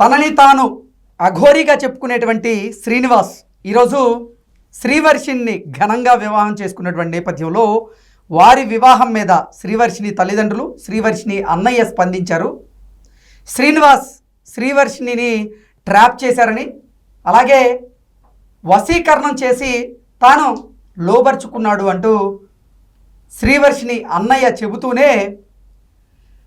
తనని తాను అఘోరిగా చెప్పుకునేటువంటి శ్రీనివాస్ ఈరోజు శ్రీవర్షిణ్ణి ఘనంగా వివాహం చేసుకున్నటువంటి నేపథ్యంలో వారి వివాహం మీద శ్రీవర్షిని తల్లిదండ్రులు శ్రీవర్షిని అన్నయ్య స్పందించారు. శ్రీనివాస్ శ్రీవర్షిణిని ట్రాప్ చేశారని అలాగే వశీకరణం చేసి తాను లోబర్చుకున్నాడు అంటూ శ్రీవర్షిని అన్నయ్య చెబుతూనే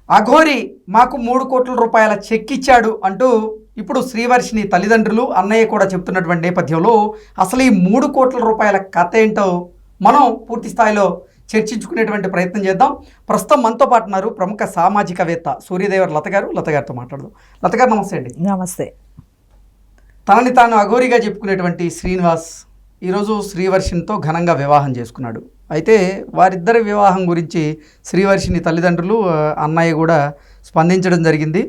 అఘోరి మాకు మూడు కోట్ల రూపాయల చెక్ ఇచ్చాడు అంటూ ఇప్పుడు శ్రీవర్షిని తల్లిదండ్రులు అన్నయ్య కూడా చెప్తున్నటువంటి నేపథ్యంలో అసలు ఈ మూడు కోట్ల రూపాయల కథ ఏంటో మనం పూర్తి స్థాయిలో చర్చించుకునేటువంటి ప్రయత్నం చేద్దాం. ప్రస్తుతం మనతో పాటు ఉన్నారు ప్రముఖ సామాజికవేత్త సూర్యదేవర్ లత గారు. లత గారితో మాట్లాడదాం. లత గారు నమస్తే అండి. నమస్తే. తనని తాను అఘోరిగా చెప్పుకునేటువంటి శ్రీనివాస్ ఈరోజు శ్రీవర్షినితో ఘనంగా వివాహం చేసుకున్నాడు. అయితే వారిద్దరి వివాహం గురించి శ్రీవర్షిని తల్లిదండ్రులు అన్నయ్య కూడా స్పందించడం జరిగింది.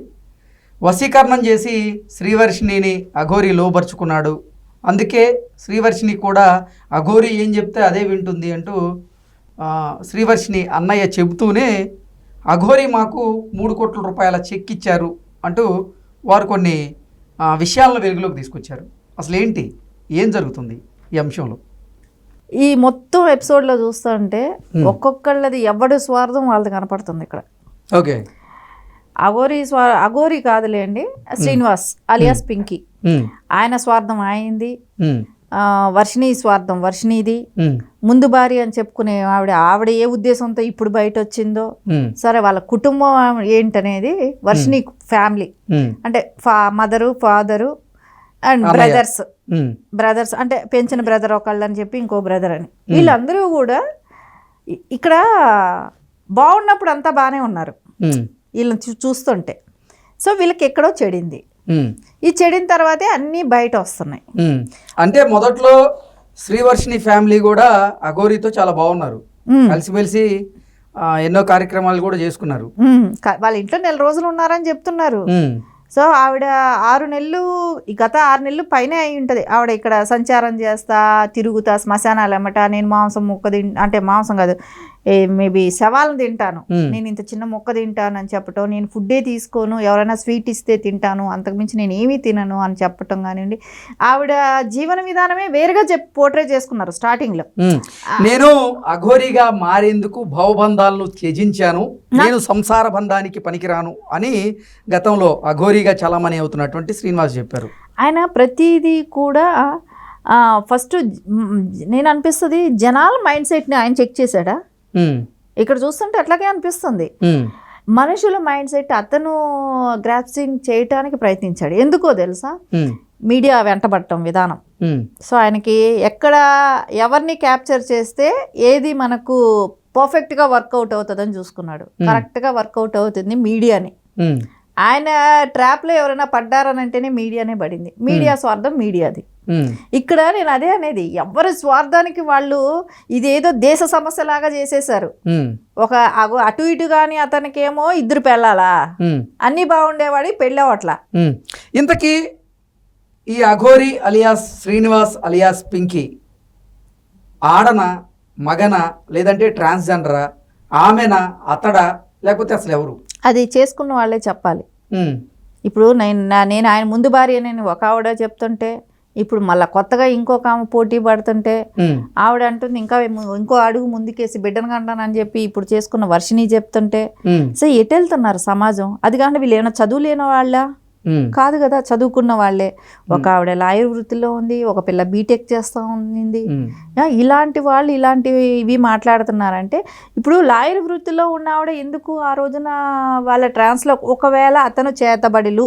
వశీకరణం చేసి శ్రీవర్షిణిని అఘోరి లోబరుచుకున్నాడు. అందుకే శ్రీవర్షిని కూడా అఘోరి ఏం చెప్తే అదే వింటుంది అంటూ శ్రీవర్షిని అన్నయ్య చెబుతూనే అఘోరి మాకు మూడు కోట్ల రూపాయల చెక్ ఇచ్చారు అంటూ వారు కొన్ని విషయాలను వెలుగులోకి తీసుకొచ్చారు. అసలు ఏంటి ఏం జరుగుతుంది ఈ అంశంలో? ఈ మొత్తం ఎపిసోడ్లో చూస్తుంటే Hmm. ఒక్కొక్కళ్ళది ఎవడి స్వార్థం వాళ్ళది కనపడుతుంది ఇక్కడ. ఓకే. అఘోరి స్వా అఘోరి కాదులేండి శ్రీనివాస్ అలియాస్ పింకీ. ఆయన స్వార్థం ఆయనది. ఆ, వర్షిణి స్వార్థం వర్షిణిది. ముందు భార్య అని చెప్పుకునే ఆవిడ ఆవిడ ఏ ఉద్దేశంతో ఇప్పుడు బయట వచ్చిందో. సరే వాళ్ళ కుటుంబం ఏంటనేది వర్షిణి ఫ్యామిలీ అంటే ఫా mother father and. Brothers brothers అంటే పెంచిన బ్రదర్ ఒకళ్ళు అని చెప్పి ఇంకో బ్రదర్ అని. వీళ్ళందరూ కూడా ఇక్కడ బాగున్నప్పుడు అంతా బాగానే ఉన్నారు. వీళ్ళని చూస్తుంటే. సో వీళ్ళకి ఎక్కడో చెడింది. ఈ చెడిన తర్వాతే అన్నీ బయట వస్తున్నాయి. అంటే మొదట్లో శ్రీవర్షిని ఫ్యామిలీ కూడా అఘోరితో చాలా బాగున్నారు. కలిసిమెలిసి ఎన్నో కార్యక్రమాలు కూడా చేసుకున్నారు. వాళ్ళ ఇంట్లో నెల రోజులు ఉన్నారని చెప్తున్నారు. సో ఆవిడ ఆరు నెలలు ఈ గత ఆరు నెలలు పైనే అయి ఉంటుంది. ఆవిడ ఇక్కడ సంచారం చేస్తా తిరుగుతా శ్మశానాలు అమ్మట నేను మాంసం ముక్క అంటే మాంసం కాదు మేబీ శవాలను తింటాను. నేను ఇంత చిన్న మొక్క తింటాను అని చెప్పటం నేను ఫుడ్డే తీసుకోను ఎవరైనా స్వీట్ ఇస్తే తింటాను అంతకుమించి నేను ఏమీ తినను అని చెప్పటం కానివ్వండి. ఆవిడ జీవన విధానమే వేరుగా చెప్ పోర్ట్రే చేసుకున్నారు స్టార్టింగ్లో. ఉమ్. నేను అఘోరిగా మారేందుకు భవబంధాలను త్యజించాను నేను సంసార బంధానికి పనికిరాను అని గతంలో అఘోరిగా చలామణి అవుతున్నటువంటి శ్రీనివాస్ చెప్పారు. ఆయన ప్రతిదీ కూడా ఫస్ట్ నేను అనిపిస్తుంది జనాల మైండ్ సెట్ని ఆయన చెక్ చేశాడా? ఇక్కడ చూస్తుంటే అట్లాగే అనిపిస్తుంది. ఉమ్, మనుషుల మైండ్ సెట్ అతను గ్రాప్సింగ్ చేయటానికి ప్రయత్నించాడు. ఎందుకో తెలుసా? ఉమ్, మీడియా వెంటబడటం విధానం. సో ఆయనకి ఎక్కడ ఎవరిని క్యాప్చర్ చేస్తే ఏది మనకు పర్ఫెక్ట్గా వర్కౌట్ అవుతుందని చూసుకున్నాడు. కరెక్ట్గా వర్కౌట్ అవుతుంది మీడియాని. ఆయన ట్రాప్లో ఎవరైనా పడ్డారని అంటేనే మీడియానే పడింది. మీడియా స్వార్థం మీడియాది. ఇక్కడ నేను అదే అనేది ఎవరి స్వార్థానికి వాళ్ళు ఇదేదో దేశ సమస్యలాగా చేసేసారు ఉమ్, ఒక అగో అటు ఇటు కానీ అతనికేమో ఇద్దరు పెళ్ళాలా. అన్నీ బాగుండేవాడి పెళ్ళవట్లా. ఇంతకీ ఈ అఘోరి అలియాస్ శ్రీనివాస్ అలియాస్ పింకీ ఆడన మగన లేదంటే ట్రాన్స్జెండరా? ఆమెనా అతడా లేకపోతే అసలు ఎవరు? అది చేసుకున్న వాళ్ళే చెప్పాలి. ఇప్పుడు నేను నా- నేను ఆయన ముందు భార్య నేను ఒక ఆవిడ చెప్తుంటే ఇప్పుడు మళ్ళీ కొత్తగా ఇంకొక ఆమె పోటీ పడుతుంటే. ఆవిడ అంటుంది ఇంకా ఇంకో అడుగు ముందుకేసి బిడ్డను కంటానని చెప్పి ఇప్పుడు చేసుకున్న వర్షిని చెప్తుంటే. సో ఎటు వెళ్తున్నారు సమాజం అది కాకుండా వీళ్ళు ఏమైనా చదువు లేని వాళ్ళ. కాదు కదా చదువుకున్న వాళ్ళే. ఒక ఆవిడ లాయర్ వృత్తిలో ఉంది ఒక పిల్ల బీటెక్ చేస్తూ ఉంది ఇలాంటి వాళ్ళు ఇలాంటివి ఇవి మాట్లాడుతున్నారంటే ఇప్పుడు లాయర్ వృత్తిలో ఉన్న ఆవిడ ఎందుకు ఆ రోజున వాళ్ళ ట్రాన్స్లో ఒకవేళ అతను చేతబడులు.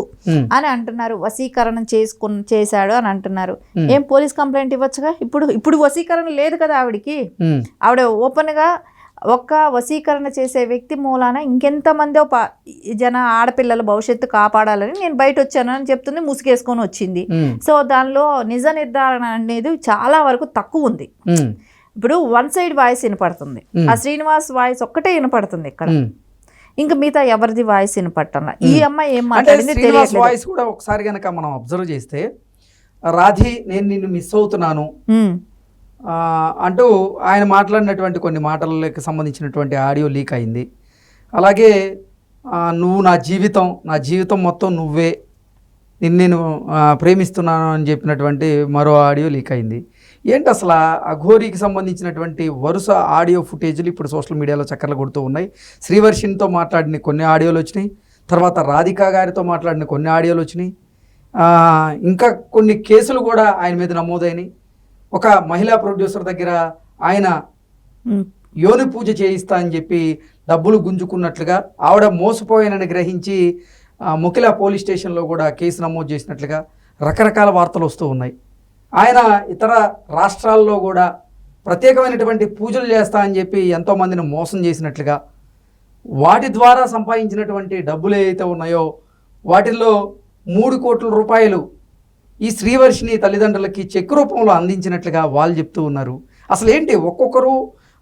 అని అంటున్నారు వశీకరణ చేసుకుని చేశాడు అని అంటున్నారు. ఏం పోలీస్ కంప్లైంట్ ఇవ్వచ్చుగా? ఇప్పుడు ఇప్పుడు వశీకరణ లేదు కదా ఆవిడకి. ఆవిడ ఓపెన్గా ఒక్క వశీకరణ చేసే వ్యక్తి మూలాన ఇంకెంతమందో పా జన ఆడపిల్లల భవిష్యత్తు కాపాడాలని నేను బయట వచ్చాను అని చెప్తుంది ముసుగేసుకొని వచ్చింది. సో దానిలో నిజ నిర్ధారణ అనేది చాలా వరకు తక్కువ ఉంది. ఇప్పుడు వన్ సైడ్ వాయిస్ వినపడుతుంది. ఆ శ్రీనివాస్ వాయిస్ ఒక్కటే వినపడుతుంది ఇక్కడ. ఇంకా మిగతా ఎవరిది వాయిస్ వినపడటం ఈ అమ్మాయి ఏం మాట్లాడింది వాయిస్ కూడా ఒకసారి కనుక మనం అబ్జర్వ్ చేస్తే రాధి నేను నిన్ను మిస్ అవుతున్నాను. అంటూ ఆయన మాట్లాడినటువంటి కొన్ని మాటలకు సంబంధించినటువంటి ఆడియో లీక్ అయింది. అలాగే నువ్వు నా జీవితం నా జీవితం మొత్తం నువ్వే నిన్ను నేను ప్రేమిస్తున్నాను అని చెప్పినటువంటి మరో ఆడియో లీక్ అయింది. ఏంటి అసలు అఘోరీకి అఘోరికి సంబంధించినటువంటి వరుస ఆడియో ఫుటేజ్లు ఇప్పుడు సోషల్ మీడియాలో చక్కర్లు కొడుతూ ఉన్నాయి. శ్రీవర్షిన్తో మాట్లాడిన కొన్ని ఆడియోలు వచ్చినాయి. తర్వాత రాధికా గారితో మాట్లాడిన కొన్ని ఆడియోలు వచ్చినాయి. ఇంకా కొన్ని కేసులు కూడా ఆయన మీద నమోదైనాయి. ఒక మహిళా ప్రొడ్యూసర్ దగ్గర ఆయన యోని పూజ చేయిస్తా అని చెప్పి డబ్బులు గుంజుకున్నట్లుగా ఆవిడ మోసపోయానని గ్రహించి ఆ, ముకిలా పోలీస్ స్టేషన్లో కూడా కేసు నమోదు చేసినట్లుగా రకరకాల వార్తలు వస్తూ ఉన్నాయి. ఆయన ఇతర రాష్ట్రాల్లో కూడా ప్రత్యేకమైనటువంటి పూజలు చేస్తా అని చెప్పి ఎంతోమందిని మోసం చేసినట్లుగా వాటి ద్వారా సంపాదించినటువంటి డబ్బులు ఏవైతే ఉన్నాయో వాటిల్లో మూడు కోట్ల రూపాయలు ఈ శ్రీవర్షిని తల్లిదండ్రులకి చెక్ రూపంలో అందించినట్లుగా వాళ్ళు చెప్తూ ఉన్నారు. అసలు ఏంటి ఒక్కొక్కరు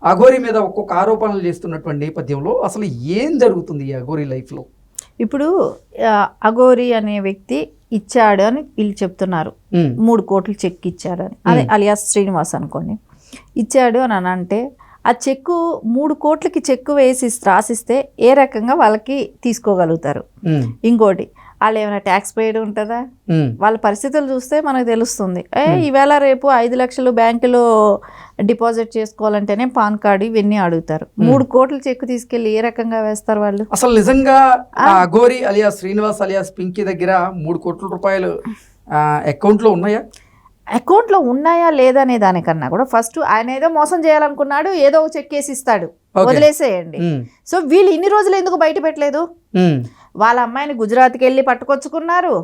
అఘోరి మీద ఒక్కొక్క ఆరోపణలు చేస్తున్నటువంటి నేపథ్యంలో అసలు ఏం జరుగుతుంది ఈ అఘోరి లైఫ్లో? ఇప్పుడు అఘోరి అనే వ్యక్తి ఇచ్చాడు అని వీళ్ళు చెప్తున్నారు. మూడు కోట్లు చెక్ ఇచ్చాడు అని. అదే అలియాస్ శ్రీనివాస్ అనుకోండి. ఇచ్చాడు అని అని అంటే ఆ చెక్కు మూడు కోట్లకి చెక్కు వేసి రాసిస్తే ఏ రకంగా వాళ్ళకి తీసుకోగలుగుతారు? ఇంకోటి వాళ్ళు ఏమైనా ట్యాక్స్ పేడ్ ఉంటుందా వాళ్ళ పరిస్థితులు చూస్తే మనకు తెలుస్తుంది. ఏ ఈవేళ రేపు ఐదు లక్షలు బ్యాంకులో డిపాజిట్ చేసుకోవాలంటేనే పాన్ కార్డు ఇవన్నీ అడుగుతారు. మూడు కోట్ల చెక్కు తీసుకెళ్ళి ఏ రకంగా వేస్తారు వాళ్ళు? అసలు నిజంగా ఆ? అఘోరి అలియాస్ శ్రీనివాస్ అలియాస్ పింకీ దగ్గర మూడు కోట్ల రూపాయలు అకౌంట్లో ఉన్నాయా? అకౌంట్లో ఉన్నాయా లేదా అనే దానికన్నా కూడా ఫస్ట్ ఆయన ఏదో మోసం చేయాలనుకున్నాడు ఏదో ఒక చెక్ వేసి ఇస్తాడు. వదిలేసేయండి. సో వీళ్ళు ఇన్ని రోజులు ఎందుకు బయట పెట్టలేదు? వాళ్ళ అమ్మాయిని గుజరాత్కి వెళ్ళి పట్టుకొచ్చుకున్నారు?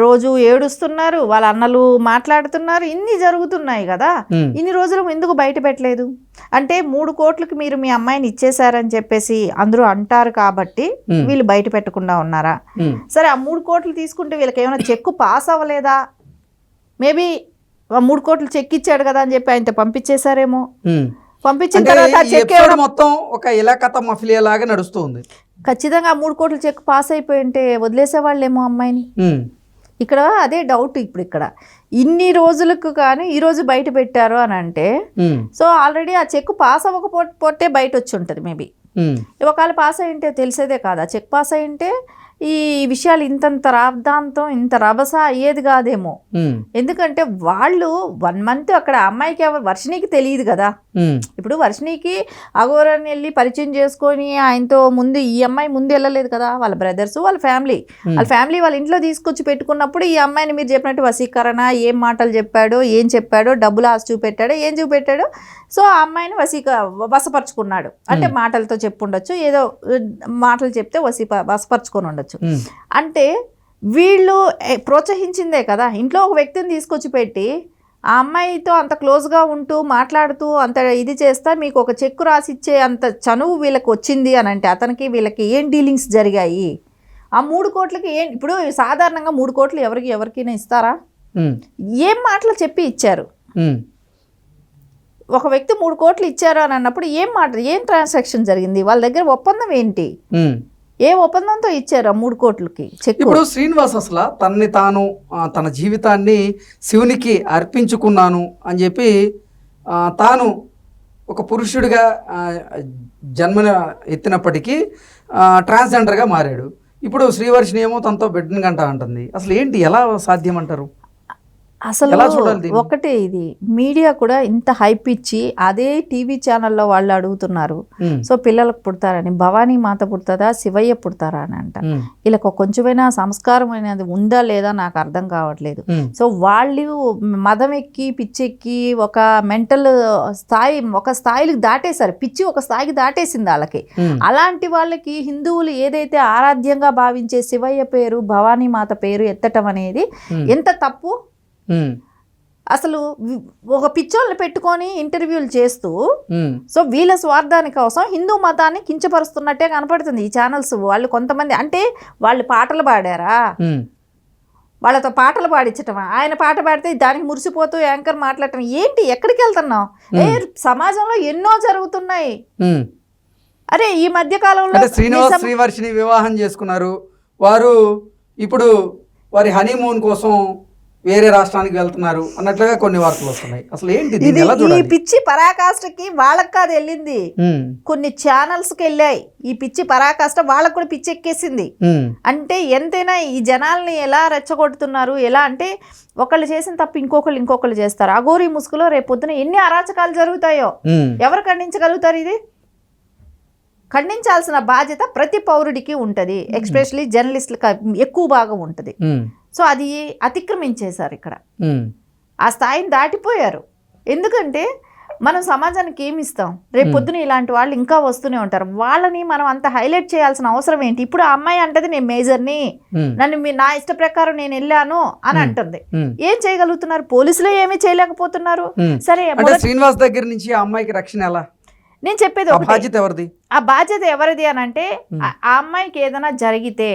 రోజు ఏడుస్తున్నారు వాళ్ళ అన్నలు మాట్లాడుతున్నారు ఇన్ని జరుగుతున్నాయి కదా. ఇన్ని రోజులు ఎందుకు బయట పెట్టలేదు? అంటే మూడు కోట్లకి మీరు మీ అమ్మాయిని ఇచ్చేశారని చెప్పేసి అందరూ అంటారు కాబట్టి. వీళ్ళు బయట పెట్టకుండా ఉన్నారా? సరే ఆ మూడు కోట్లు తీసుకుంటే వీళ్ళకి ఏమైనా చెక్కు పాస్ అవ్వలేదా? మేబీ ఆ మూడు కోట్లు చెక్ ఇచ్చాడు కదా అని చెప్పి ఆయనతో పంపించేశారేమో. పంపించిన తర్వాత చెక్ మొత్తం ఒక ఇలాకత మఫిలియా లాగా నడుస్తుంది ఖచ్చితంగా ఆ మూడు కోట్ల చెక్ పాస్ అయిపోయి ఉంటే వదిలేసేవాళ్ళేమో అమ్మాయిని? ఇక్కడ అదే డౌట్ ఇప్పుడు ఇక్కడ. ఇన్ని రోజులకు కానీ ఈ రోజు బయట పెట్టారు అని అంటే సో ఆల్రెడీ ఆ చెక్ పాస్ అవ్వకపోతే బయట వచ్చి ఉంటుంది మేబీ ఒకవేళ పాస్ అయి ఉంటే తెలిసేదే కాదా. చెక్ పాస్ అయి ఉంటే ఈ విషయాలు ఇంతంత రాద్ధాంతం ఇంత రభస అయ్యేది కాదేమో. ఎందుకంటే వాళ్ళు వన్ మంత్ అక్కడ అమ్మాయికి ఎవరు వర్షినికి తెలియదు కదా. ఇప్పుడు వర్షినికి అఘోరాన్ని వెళ్ళి పరిచయం చేసుకొని ఆయనతో ముందు ఈ అమ్మాయి ముందు వెళ్ళలేదు కదా వాళ్ళ బ్రదర్స్ వాళ్ళ ఫ్యామిలీ. వాళ్ళ ఫ్యామిలీ వాళ్ళ ఇంట్లో తీసుకొచ్చి పెట్టుకున్నప్పుడు ఈ అమ్మాయిని మీరు చెప్పినట్టు వసీకరణ ఏం మాటలు చెప్పాడో ఏం చెప్పాడో డబ్బులు ఆశ చూపెట్టాడో ఏం చూపెట్టాడో సో ఆ అమ్మాయిని వసీక వసపరుచుకున్నాడు అంటే మాటలతో చెప్పుండొచ్చు ఏదో మాటలు చెప్తే వసీ వసపరుచుకొని ఉండొచ్చు. ఉమ్, అంటే వీళ్ళు ప్రోత్సహించిందే కదా. ఇంట్లో ఒక వ్యక్తిని తీసుకొచ్చి పెట్టి ఆ అమ్మాయితో అంత క్లోజ్గా ఉంటూ మాట్లాడుతూ అంత ఇది చేస్తా మీకు ఒక చెక్కు రాసిచ్చే అంత చనువు వీళ్ళకి వచ్చింది అని అంటే అతనికి వీళ్ళకి ఏం డీలింగ్స్ జరిగాయి? ఆ మూడు కోట్లకి ఏం ఇప్పుడు సాధారణంగా మూడు కోట్లు ఎవరికి ఎవరికైనా ఇస్తారా? ఏం మాటలు చెప్పి ఇచ్చారు. ఒక వ్యక్తి మూడు కోట్లు ఇచ్చారు అని అన్నప్పుడు ఏం మాట ఏం ట్రాన్సాక్షన్ జరిగింది? వాళ్ళ దగ్గర ఒప్పందం ఏంటి. ఏ ఒప్పందంతో ఇచ్చారు ఆ మూడు కోట్లకి? ఇప్పుడు శ్రీనివాస్ అసలు తనని తాను తన జీవితాన్ని శివునికి అర్పించుకున్నాను అని చెప్పి తాను ఒక పురుషుడిగా జన్మన ఎత్తినప్పటికీ ట్రాన్స్జెండర్గా మారాడు. ఇప్పుడు శ్రీవర్షిని ఏమో తనతో బిడ్డను గంట అంటుంది. అసలు ఏంటి ఎలా సాధ్యం అంటారు అసలు? ఒకటే ఇది. మీడియా కూడా ఇంత హైప్ ఇచ్చి అదే టీవీ ఛానల్లో వాళ్ళు అడుగుతున్నారు. సో పిల్లలకు పుడతారని భవానీ మాత పుడుతుందా శివయ్య పుడతారా అని అంట. వీళ్ళకి కొంచెమైనా సంస్కారం అనేది ఉందా లేదా నాకు అర్థం కావట్లేదు. సో వాళ్ళు మదం ఎక్కి పిచ్చెక్కి ఒక మెంటల్ స్థాయి ఒక స్థాయికి దాటేశారు. పిచ్చి ఒక స్థాయికి దాటేసింది వాళ్ళకి. అలాంటి వాళ్ళకి హిందువులు ఏదైతే ఆరాధ్యంగా భావించే శివయ్య పేరు భవానీ మాత పేరు ఎత్తటం అనేది ఎంత తప్పు? అసలు వి- ఒక పిచ్చోళ్ళని పెట్టుకొని ఇంటర్వ్యూలు చేస్తూ ఉమ్, సో వీళ్ళ స్వార్థాని కోసం హిందూ మతాన్ని కించపరుస్తున్నట్టే కనపడుతుంది ఈ ఛానల్స్. వాళ్ళు కొంతమంది అంటే వాళ్ళు పాటలు పాడారా? ఉమ్, వాళ్ళతో పాటలు పాడించటమా? ఆయన పాట పాడితే దానికి మురిసిపోతూ యాంకర్ మాట్లాడటం. ఏంటి? ఎక్కడికి వెళ్తున్నావు? ఏ సమాజంలో ఎన్నో జరుగుతున్నాయి. అరే ఈ మధ్య కాలంలో శ్రీనివాస్ శ్రీవర్షిని వివాహం చేసుకున్నారు. వారు ఇప్పుడు వారి హనీమూన్ కోసం వేరే రాష్ట్రానికి వెళ్తున్నారు అన్నట్లుగా కొన్ని వార్తలు వస్తున్నాయి. అసలు ఏంటి ఇది ఈ పిచ్చి పరాకాష్ఠకి వాళ్ళకి కాదు వెళ్ళింది. కొన్ని ఛానల్స్కి వెళ్ళాయి. ఈ పిచ్చి పరాకాష్ఠ వాళ్ళకు కూడా పిచ్చి ఎక్కేసింది. అంటే ఎంతైనా ఈ జనాల్ని ఎలా రెచ్చగొడుతున్నారు? ఎలా అంటే ఒకళ్ళు చేసిన తప్పు ఇంకొకళ్ళు ఇంకొకళ్ళు చేస్తారు. అగోరి ముసుగులో రేపు పొద్దున ఎన్ని అరాచకాలు జరుగుతాయో? ఎవరు ఖండించగలుగుతారు ఇది? ఖండించాల్సిన బాధ్యత ప్రతి పౌరుడికి ఉంటుంది. ఎక్స్పెషలీ జర్నలిస్టులకు ఎక్కువ భాగం ఉంటుంది. సో అది అతిక్రమించేశారు ఇక్కడ. ఆ స్థాయిని దాటిపోయారు. ఎందుకంటే మనం సమాజానికి ఏమి ఇస్తాం? రేపు పొద్దున ఇలాంటి వాళ్ళు ఇంకా వస్తూనే ఉంటారు. వాళ్ళని మనం అంత హైలైట్ చేయాల్సిన అవసరం ఏంటి? ఇప్పుడు ఆ అమ్మాయి అంటది నేను మేజర్ని. నన్ను మీ నా ఇష్ట ప్రకారం నేను వెళ్ళాను అని అంటుంది. ఏం చేయగలుగుతున్నారు? పోలీసులు ఏమీ చేయలేకపోతున్నారు. సరే శ్రీనివాస్ దగ్గర నుంచి ఆ అమ్మాయికి రక్షణ ఎలా? నేను చెప్పేది బాధ్యత ఎవరిది? ఆ బాధ్యత ఎవరిది అని అంటే ఆ అమ్మాయికి ఏదైనా జరిగితే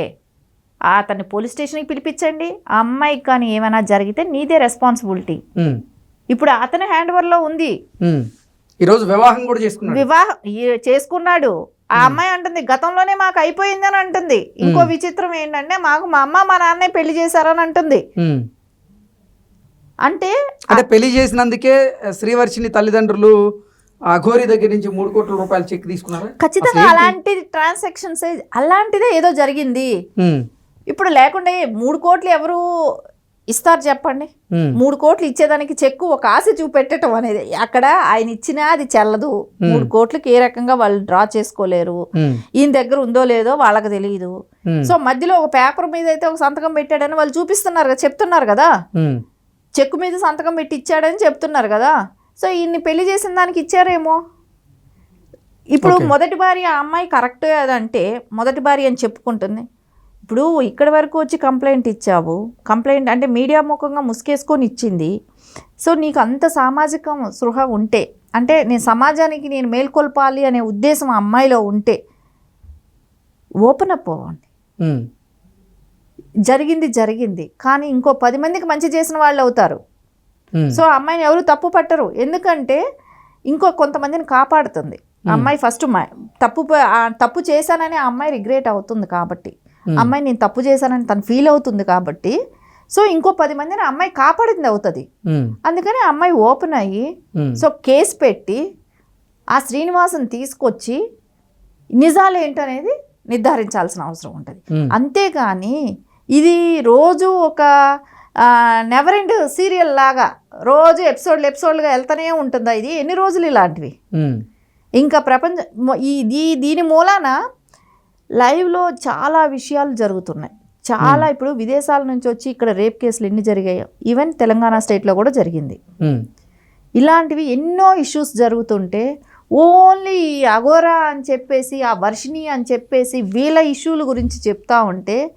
అతన్ని పోలీస్ స్టేషన్కి పిలిపించండి ఆ అమ్మాయికి కానీ ఏమైనా జరిగితే నీదే రెస్పాన్సిబిలిటీ ఇప్పుడు అతని హ్యాండ్ ఓవర్లో ఉంది. ఈరోజు వివాహం కూడా చేసుకున్నాడు. వివాహం చేసుకున్నాడు. ఆ అమ్మాయి అంటుంది గతంలోనే మాకు అయిపోయింది అని అంటుంది. ఇంకో విచిత్రం ఏంటంటే మాకు మా అమ్మ మా నాన్నే పెళ్ళి చేశారని అంటుంది. అంటే అంటే పెళ్ళి చేసినందుకే శ్రీవర్షిని తల్లిదండ్రులు ఆ ఘోరి దగ్గర నుంచి మూడు కోట్ల రూపాయలు చెక్ తీసుకున్నారా? ఖచ్చితంగా అలాంటి ట్రాన్సాక్షన్స్ అలాంటిదే ఏదో జరిగింది. ఇప్పుడు లేకుండా మూడు కోట్లు ఎవరు ఇస్తారు చెప్పండి? మూడు కోట్లు ఇచ్చేదానికి చెక్కు ఒక ఆశ చూపెట్టడం అనేది. అక్కడ ఆయన ఇచ్చినా అది చెల్లదు. మూడు కోట్లకి ఏ రకంగా వాళ్ళు డ్రా చేసుకోలేరు. ఈయన దగ్గర ఉందో లేదో వాళ్ళకి తెలియదు సో మధ్యలో ఒక పేపర్ మీద అయితే ఒక సంతకం పెట్టాడని వాళ్ళు చూపిస్తున్నారు కదా చెప్తున్నారు కదా. చెక్కు మీద సంతకం పెట్టి ఇచ్చాడని చెప్తున్నారు కదా. సో ఈయన్ని పెళ్ళి చేసిన దానికి ఇచ్చారేమో? ఇప్పుడు. మొదటి భార్య ఆ అమ్మాయి కరెక్ట్ అదంటే మొదటి భార్య అని చెప్పుకుంటుంది. ఇప్పుడు ఇక్కడి వరకు వచ్చి కంప్లైంట్ ఇచ్చావు. కంప్లైంట్ అంటే మీడియా ముఖంగా ముసుకేసుకొని ఇచ్చింది. సో నీకు అంత సామాజిక సృహ ఉంటే అంటే నేను సమాజానికి నేను మేల్కొల్పాలి అనే ఉద్దేశం ఆ అమ్మాయిలో ఉంటే ఓపెన్ అప్ అవ్వండి. జరిగింది జరిగింది. కానీ ఇంకో పది మందికి మంచి చేసిన వాళ్ళు అవుతారు. సో అమ్మాయిని ఎవరు తప్పు పట్టరు. ఎందుకంటే ఇంకో కొంతమందిని కాపాడుతుంది. అమ్మాయి ఫస్ట్ తప్పు తప్పు చేశానని ఆ అమ్మాయి రిగ్రెట్ అవుతుంది కాబట్టి. అమ్మాయి నేను తప్పు చేశానని తను ఫీల్ అవుతుంది కాబట్టి సో ఇంకో పది మందిని అమ్మాయి కాపాడింది అవుతుంది. అందుకని అమ్మాయి ఓపెన్ అయ్యి సో కేసు పెట్టి ఆ శ్రీనివాసన్ తీసుకొచ్చి నిజాలు ఏంటనేది నిర్ధారించాల్సిన అవసరం ఉంటుంది. అంతేగాని ఇది రోజు ఒక నెవర్ ఎండ్ సీరియల్ లాగా రోజు ఎపిసోడ్లు ఎపిసోడ్లుగా వెళ్తూనే ఉంటుందా ఇది? ఎన్ని రోజులు ఇలాంటివి? ఇంకా ప్రపంచ ఈ దీ- దీని మూలాన లైవ్లో చాలా విషయాలు జరుగుతున్నాయి. చాలా ఇప్పుడు విదేశాల నుంచి వచ్చి ఇక్కడ రేప్ కేసులు ఎన్ని జరిగాయో ఈవెన్ తెలంగాణ స్టేట్లో కూడా జరిగింది. ఇలాంటివి ఎన్నో ఇష్యూస్ జరుగుతుంటే ఓన్లీ ఈ అగోరా అని చెప్పేసి ఆ వర్షిణి అని చెప్పేసి వీళ్ళ ఇష్యూల గురించి చెప్తా ఉంటే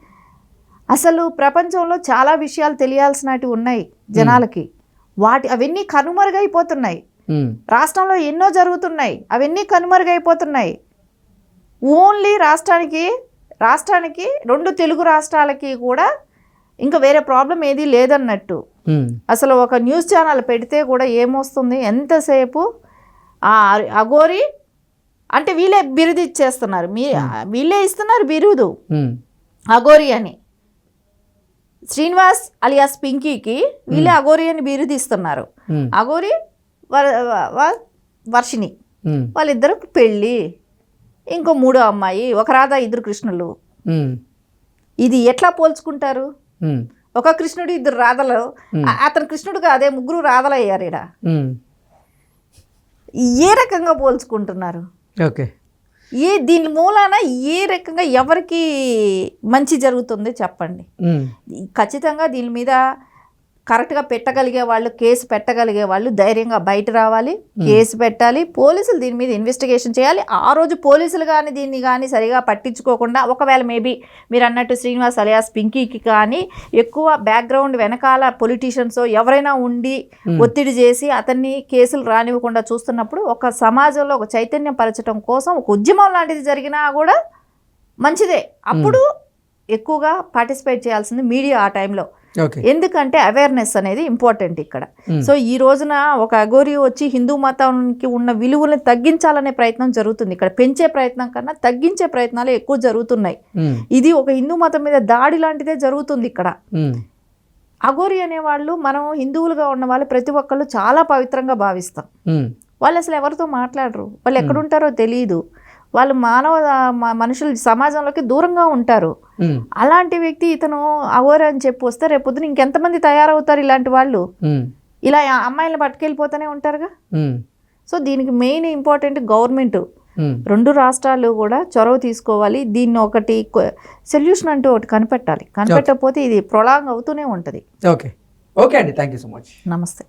అసలు ప్రపంచంలో చాలా విషయాలు తెలియాల్సినవి ఉన్నాయి జనాలకి. వాటి అవన్నీ కనుమరుగైపోతున్నాయి. రాష్ట్రంలో ఎన్నో జరుగుతున్నాయి. అవన్నీ కనుమరుగైపోతున్నాయి. ఓన్లీ రాష్ట్రానికి రాష్ట్రానికి రెండు తెలుగు రాష్ట్రాలకి కూడా ఇంకా వేరే ప్రాబ్లం ఏదీ లేదన్నట్టు. అసలు ఒక న్యూస్ ఛానల్ పెడితే కూడా ఏమొస్తుంది? ఎంతసేపు? అగోరి అంటే వీళ్ళే బిరుదు ఇచ్చేస్తున్నారు. మీ వీళ్ళే ఇస్తున్నారు బిరుదు. అగోరి అని. శ్రీనివాస్ అలియాస్ పింకీకి వీళ్ళే అగోరి అని బిరుదు ఇస్తున్నారు. అగోరి వర్షిణి. వాళ్ళిద్దరు పెళ్ళి. ఇంకో మూడో అమ్మాయి ఒక రాధా ఇద్దరు కృష్ణులు. ఇది ఎట్లా పోల్చుకుంటారు? ఒక కృష్ణుడు ఇద్దరు రాధలు. అతను కృష్ణుడు కాదే ముగ్గురు రాధలు అయ్యారు ఉమ్, ఏ రకంగా పోల్చుకుంటున్నారు? ఓకే. ఏ దీని మూలాన ఏ రకంగా ఎవరికి మంచి జరుగుతుంది చెప్పండి. ఖచ్చితంగా దీని మీద కరెక్ట్గా పెట్టగలిగే వాళ్ళు కేసు పెట్టగలిగే వాళ్ళు ధైర్యంగా బయట రావాలి కేసు పెట్టాలి పోలీసులు దీని మీద ఇన్వెస్టిగేషన్ చేయాలి. ఆ రోజు పోలీసులు కానీ దీన్ని కానీ సరిగా పట్టించుకోకుండా ఒకవేళ మేబీ మీరు అన్నట్టు శ్రీనివాస్ అలియాస్ పింకీకి కానీ ఎక్కువ బ్యాక్గ్రౌండ్ వెనకాల పొలిటీషియన్స్ ఎవరైనా ఉండి ఒత్తిడి చేసి అతన్ని కేసులు రానివ్వకుండా చూస్తున్నప్పుడు ఒక సమాజంలో ఒక చైతన్యం పరచడం కోసం ఒక ఉద్యమం లాంటిది జరిగినా కూడా మంచిదే. అప్పుడు ఎక్కువగా పార్టిసిపేట్ చేయాల్సింది మీడియా ఆ టైంలో. ఎందుకంటే అవేర్నెస్ అనేది ఇంపార్టెంట్ ఇక్కడ. Hmm. సో ఈ రోజున ఒక అఘోరి వచ్చి హిందూ మతానికి ఉన్న విలువలను తగ్గించాలనే ప్రయత్నం జరుగుతుంది. ఇక్కడ పెంచే ప్రయత్నం కన్నా తగ్గించే ప్రయత్నాలు ఎక్కువ జరుగుతున్నాయి. ఉమ్, ఇది ఒక హిందూ మతం మీద దాడి లాంటిదే జరుగుతుంది ఇక్కడ. ఉమ్, అఘోరి అనేవాళ్ళు మనం హిందువులుగా ఉన్న వాళ్ళు ప్రతి ఒక్కళ్ళు చాలా పవిత్రంగా భావిస్తాం. వాళ్ళు అసలు ఎవరితో మాట్లాడరు? వాళ్ళు ఎక్కడుంటారో తెలియదు వాళ్ళు మానవ మనుషులు సమాజంలోకి దూరంగా ఉంటారు. అలాంటి వ్యక్తి ఇతను అఘోరి అని చెప్పి వస్తే రేపొద్దున ఇంకెంతమంది తయారవుతారు ఇలాంటి వాళ్ళు? ఇలా అమ్మాయిలను పట్టుకెళ్ళిపోతూనే ఉంటారుగా? సో దీనికి మెయిన్ ఇంపార్టెంట్ గవర్నమెంట్. రెండు రాష్ట్రాలు కూడా చొరవ తీసుకోవాలి. దీన్ని ఒకటి సొల్యూషన్ అంటూ ఒకటి కనిపెట్టాలి. కనిపెట్టకపోతే ఇది ప్రొలాంగ్ అవుతూనే ఉంటుంది. ఓకే. ఓకే అండి. Thank you so much. నమస్తే.